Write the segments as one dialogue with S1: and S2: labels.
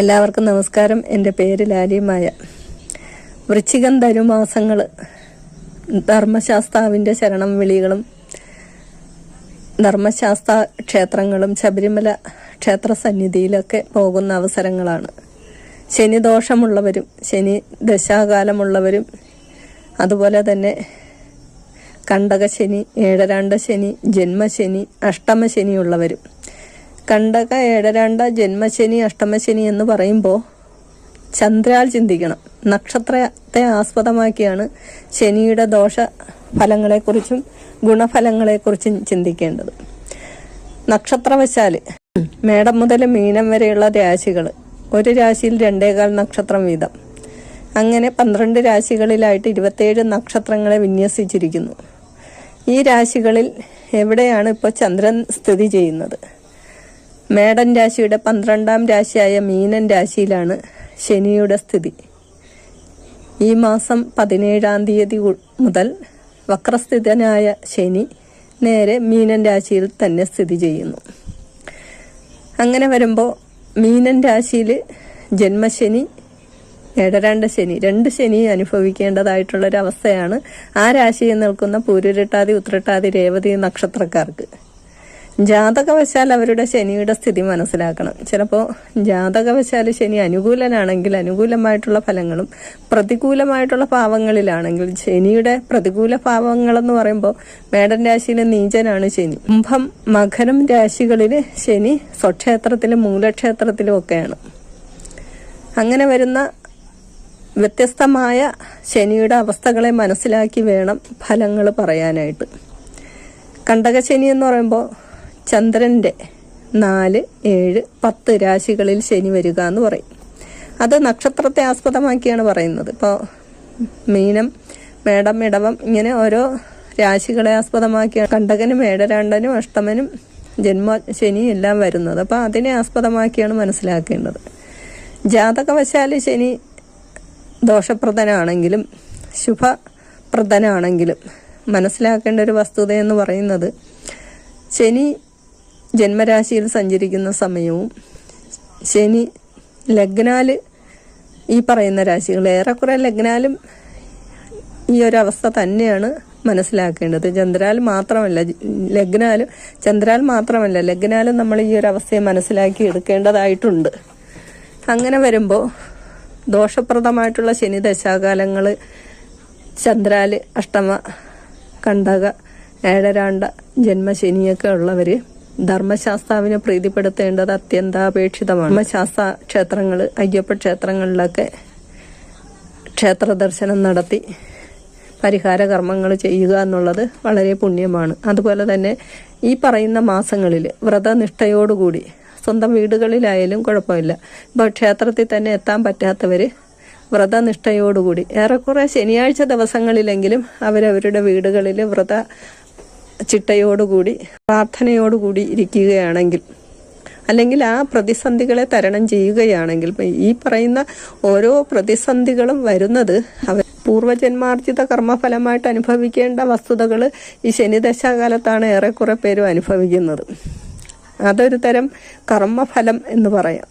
S1: എല്ലാവർക്കും നമസ്കാരം. എന്റെ പേര് ലാലിമായ വൃശ്ചികം ധനുമാസങ്ങൾ ധർമ്മശാസ്താവിന്റെ ശരണം വിളികളും ധർമ്മശാസ്ത്ര ക്ഷേത്രങ്ങളും ശബരിമല ക്ഷേത്ര സന്നിധിയിലൊക്കെ പോകുന്ന അവസരങ്ങളാണ്. ശനി ദോഷമുള്ളവരും ശനി ദശാകാലമുള്ളവരും അതുപോലെ തന്നെ കണ്ടകശനി ഏഴരാണ്ട ശനി ജന്മശനി അഷ്ടമശനിയുള്ളവരും കണ്ടക ഏഴരാണ്ട ജന്മശനി അഷ്ടമശനി എന്ന് പറയുമ്പോൾ ചന്ദ്രാൽ ചിന്തിക്കണം. നക്ഷത്രത്തെ ആസ്പദമാക്കിയാണ് ശനിയുടെ ദോഷ ഫലങ്ങളെക്കുറിച്ചും ഗുണഫലങ്ങളെക്കുറിച്ചും ചിന്തിക്കേണ്ടത്. നക്ഷത്രവശാൽ മേടം മുതൽ മീനം വരെയുള്ള രാശികൾ ഒരു രാശിയിൽ രണ്ടേകാൽ നക്ഷത്രം വീതം. അങ്ങനെ പന്ത്രണ്ട് രാശികളിലായിട്ട് ഇരുപത്തേഴ് നക്ഷത്രങ്ങളെ വിന്യസിച്ചിരിക്കുന്നു. ഈ രാശികളിൽ എവിടെയാണ് ഇപ്പോൾ ചന്ദ്രൻ സ്ഥിതി ചെയ്യുന്നത്? മേടൻ രാശിയുടെ പന്ത്രണ്ടാം രാശിയായ മീനൻ രാശിയിലാണ് ശനിയുടെ സ്ഥിതി. ഈ മാസം പതിനേഴാം തീയതി മുതൽ വക്രസ്ഥിതനായ ശനി നേരെ മീനൻ രാശിയിൽ തന്നെ സ്ഥിതി ചെയ്യുന്നു. അങ്ങനെ വരുമ്പോൾ മീനൻ രാശിയിൽ ജന്മശനി ഏഴരാണ്ട ശനി രണ്ട് ശനി അനുഭവിക്കേണ്ടതായിട്ടുള്ളൊരവസ്ഥയാണ് ആ രാശിയിൽ നിൽക്കുന്ന പൂരുരുട്ടാതി ഉത്രട്ടാതി രേവതി നക്ഷത്രക്കാർക്ക്. ജാതകവശാൽ അവരുടെ ശനിയുടെ സ്ഥിതി മനസ്സിലാക്കണം. ചിലപ്പോൾ ജാതകവശാൽ ശനി അനുകൂലനാണെങ്കിൽ അനുകൂലമായിട്ടുള്ള ഫലങ്ങളും പ്രതികൂലമായിട്ടുള്ള ഭാവങ്ങളിലാണെങ്കിൽ ശനിയുടെ പ്രതികൂല ഭാവങ്ങളെന്ന് പറയുമ്പോൾ മേടൻ രാശിയിലെ നീചനാണ് ശനി. കുംഭം മകരം രാശികളിൽ ശനി സ്വക്ഷേത്രത്തിലും മൂലക്ഷേത്രത്തിലും ഒക്കെയാണ്. അങ്ങനെ വരുന്ന വ്യത്യസ്തമായ ശനിയുടെ അവസ്ഥകളെ മനസ്സിലാക്കി വേണം ഫലങ്ങൾ പറയാനായിട്ട്. കണ്ടകശനി എന്ന് പറയുമ്പോൾ ചന്ദ്രന്റെ നാല് ഏഴ് പത്ത് രാശികളിൽ ശനി വരിക എന്ന് പറയും. അത് നക്ഷത്രത്തെ ആസ്പദമാക്കിയാണ് പറയുന്നത്. ഇപ്പോൾ മീനം മേടം ഇടവം ഇങ്ങനെ ഓരോ രാശികളെ ആസ്പദമാക്കിയാണ് കണ്ടകനും മേടരാണ്ടനും അഷ്ടമനും ജന്മ ശനിയും എല്ലാം വരുന്നത്. അപ്പോൾ അതിനെ ആസ്പദമാക്കിയാണ് മനസ്സിലാക്കേണ്ടത്. ജാതകവശാൽ ശനി ദോഷപ്രദനാണെങ്കിലും ശുഭപ്രദനാണെങ്കിലും മനസ്സിലാക്കേണ്ട ഒരു വസ്തുത എന്ന് പറയുന്നത് ശനി ജന്മരാശിയിൽ സഞ്ചരിക്കുന്ന സമയവും ശനി ലഗ്നാൽ ഈ പറയുന്ന രാശികൾ. ഏറെക്കുറെ ലഗ്നാലും ഈ ഒരവസ്ഥ തന്നെയാണ് മനസ്സിലാക്കേണ്ടത്. ചന്ദ്രാൽ മാത്രമല്ല ലഗ്നാലും ചന്ദ്രാൽ മാത്രമല്ല ലഗ്നാലും നമ്മൾ ഈ ഒരു അവസ്ഥയെ മനസ്സിലാക്കി എടുക്കേണ്ടതായിട്ടുണ്ട്. അങ്ങനെ വരുമ്പോൾ ദോഷപ്രദമായിട്ടുള്ള ശനി ദശാകാലങ്ങൾ ചന്ദ്രാൽ അഷ്ടമ കണ്ടക ഏഴരാണ്ട ജന്മശനിയൊക്കെ ഉള്ളവർ ധർമ്മശാസ്താവിനെ പ്രീതിപ്പെടുത്തേണ്ടത് അത്യന്താപേക്ഷിതമാണ്. ധർമ്മശാസ്ത്ര ക്ഷേത്രങ്ങൾ അയ്യപ്പ ക്ഷേത്രങ്ങളിലൊക്കെ ക്ഷേത്ര ദർശനം നടത്തി പരിഹാര കർമ്മങ്ങൾ ചെയ്യുക എന്നുള്ളത് വളരെ പുണ്യമാണ്. അതുപോലെ തന്നെ ഈ പറയുന്ന മാസങ്ങളിൽ വ്രതനിഷ്ഠയോടുകൂടി സ്വന്തം വീടുകളിലായാലും കുഴപ്പമില്ല. ഇപ്പോൾ ക്ഷേത്രത്തിൽ തന്നെ എത്താൻ പറ്റാത്തവർ വ്രതനിഷ്ഠയോടുകൂടി. ഏറെക്കുറെ ശനിയാഴ്ച ദിവസങ്ങളിലെങ്കിലും അവരവരുടെ വീടുകളിൽ വ്രത ചിട്ടയോടുകൂടി പ്രാർത്ഥനയോടുകൂടി ഇരിക്കുകയാണെങ്കിൽ അല്ലെങ്കിൽ ആ പ്രതിസന്ധികളെ തരണം ചെയ്യുകയാണെങ്കിൽ ഈ പറയുന്ന ഓരോ പ്രതിസന്ധികളും വരുന്നത് അവർ പൂർവജന്മാർജിത കർമ്മഫലമായിട്ട് അനുഭവിക്കേണ്ട വസ്തുതകൾ ഈ ശനിദശാകാലത്താണ് ഏറെക്കുറെ പേരും അനുഭവിക്കുന്നത്. അതൊരു തരം കർമ്മഫലം എന്ന് പറയാം.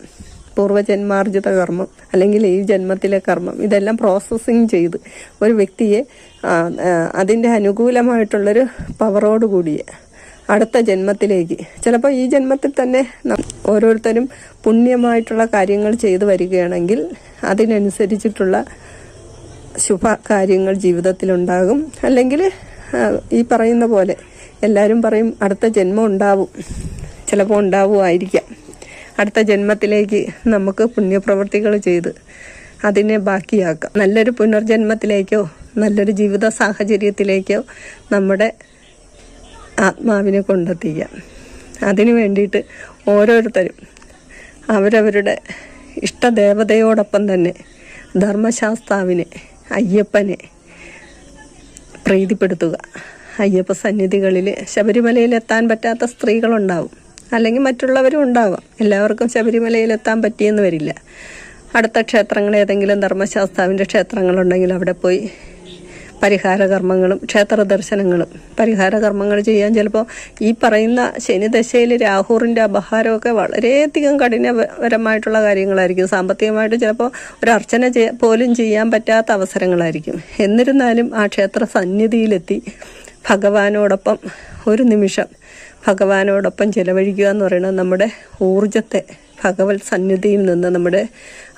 S1: പൂർവജന്മാർജിത കർമ്മം അല്ലെങ്കിൽ ഈ ജന്മത്തിലെ കർമ്മം ഇതെല്ലാം പ്രോസസ്സിങ് ചെയ്ത് ഒരു വ്യക്തിയെ അതിന്റെ അനുകൂലമായിട്ടുള്ളൊരു പവറോട് കൂടിയ അടുത്ത ജന്മത്തിലേക്ക്. ചിലപ്പോൾ ഈ ജന്മത്തിൽ തന്നെ ഓരോരുത്തരും പുണ്യമായിട്ടുള്ള കാര്യങ്ങൾ ചെയ്തു വരികയാണെങ്കിൽ അതിനനുസരിച്ചിട്ടുള്ള ശുഭ കാര്യങ്ങൾ ജീവിതത്തിലുണ്ടാകും. അല്ലെങ്കിൽ ഈ പറയുന്ന പോലെ എല്ലാവരും പറയും അടുത്ത ജന്മം ഉണ്ടാവും ചിലപ്പോൾ ഉണ്ടാവുമായിരിക്കാം. അടുത്ത ജന്മത്തിലേക്ക് നമുക്ക് പുണ്യപ്രവർത്തികൾ ചെയ്ത് അതിനെ ബാക്കിയാക്കാം. നല്ലൊരു പുനർജന്മത്തിലേക്കോ നല്ലൊരു ജീവിത സാഹചര്യത്തിലേക്കോ നമ്മുടെ ആത്മാവിനെ കൊണ്ടെത്തിക്കാം. അതിനു വേണ്ടിയിട്ട് ഓരോരുത്തരും അവരവരുടെ ഇഷ്ടദേവതയോടൊപ്പം തന്നെ ധർമ്മശാസ്താവിനെ അയ്യപ്പനെ പ്രീതിപ്പെടുത്തുക. അയ്യപ്പ സന്നിധികളിൽ ശബരിമലയിൽ എത്താൻ പറ്റാത്ത സ്ത്രീകളുണ്ടാവും. അല്ലെങ്കിൽ മറ്റുള്ളവരും ഉണ്ടാവാം. എല്ലാവർക്കും ശബരിമലയിൽ എത്താൻ പറ്റിയെന്ന് വരില്ല. അടുത്ത ക്ഷേത്രങ്ങൾ ഏതെങ്കിലും ധർമ്മശാസ്താവിന്റെ ക്ഷേത്രങ്ങളുണ്ടെങ്കിൽ അവിടെ പോയി പരിഹാര കർമ്മങ്ങളും ക്ഷേത്ര ദർശനങ്ങളും പരിഹാര കർമ്മങ്ങൾ ചെയ്യാൻ ചിലപ്പോൾ ഈ പറയുന്ന ശനിദശയിൽ രാഹുറിന്റെ അപഹാരമൊക്കെ വളരെയധികം കഠിനപരമായിട്ടുള്ള കാര്യങ്ങളായിരിക്കും. സാമ്പത്തികമായിട്ട് ചിലപ്പോൾ ഒരു അർച്ചന പോലും ചെയ്യാൻ പറ്റാത്ത അവസരങ്ങളായിരിക്കും. എന്നിരുന്നാലും ആ ക്ഷേത്ര സന്നിധിയിലെത്തി ഭഗവാനോടൊപ്പം ഒരു നിമിഷം ഭഗവാനോടൊപ്പം ചിലവഴിക്കുക എന്ന് പറയുന്നത് നമ്മുടെ ഊർജത്തെ ഭഗവത് സന്നിധിയിൽ നിന്ന് നമ്മുടെ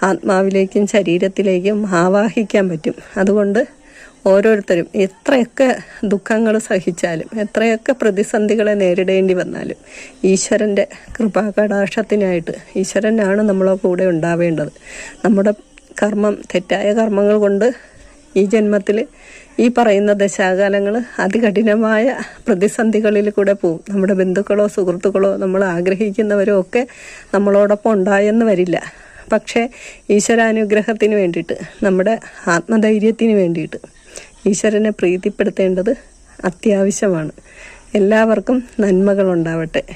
S1: ആത്മാവിലേക്കും ശരീരത്തിലേക്കും ആവാഹിക്കാൻ പറ്റും. അതുകൊണ്ട് ഓരോരുത്തരും എത്രയൊക്കെ ദുഃഖങ്ങൾ സഹിച്ചാലും എത്രയൊക്കെ പ്രതിസന്ധികളെ നേരിടേണ്ടി വന്നാലും ഈശ്വരന്റെ കൃപാകടാക്ഷത്തിനായിട്ട് ഈശ്വരനാണ് നമ്മളെ കൂടെ ഉണ്ടാവേണ്ടത്. നമ്മുടെ കർമ്മം തെറ്റായ കർമ്മങ്ങൾ കൊണ്ട് ഈ ജന്മത്തിൽ ഈ പറയുന്ന ദശാകാലങ്ങൾ അതികഠിനമായ പ്രതിസന്ധികളിൽ കൂടെ പോവും. നമ്മുടെ ബന്ധുക്കളോ സുഹൃത്തുക്കളോ നമ്മൾ ആഗ്രഹിക്കുന്നവരോ ഒക്കെ നമ്മളോടൊപ്പം ഉണ്ടായെന്ന് വരില്ല. പക്ഷേ ഈശ്വരാനുഗ്രഹത്തിന് വേണ്ടിയിട്ട് നമ്മുടെ ആത്മധൈര്യത്തിന് വേണ്ടിയിട്ട് ഈശ്വരനെ പ്രീതിപ്പെടുത്തേണ്ടത് അത്യാവശ്യമാണ്. എല്ലാവർക്കും നന്മകളുണ്ടാവട്ടെ.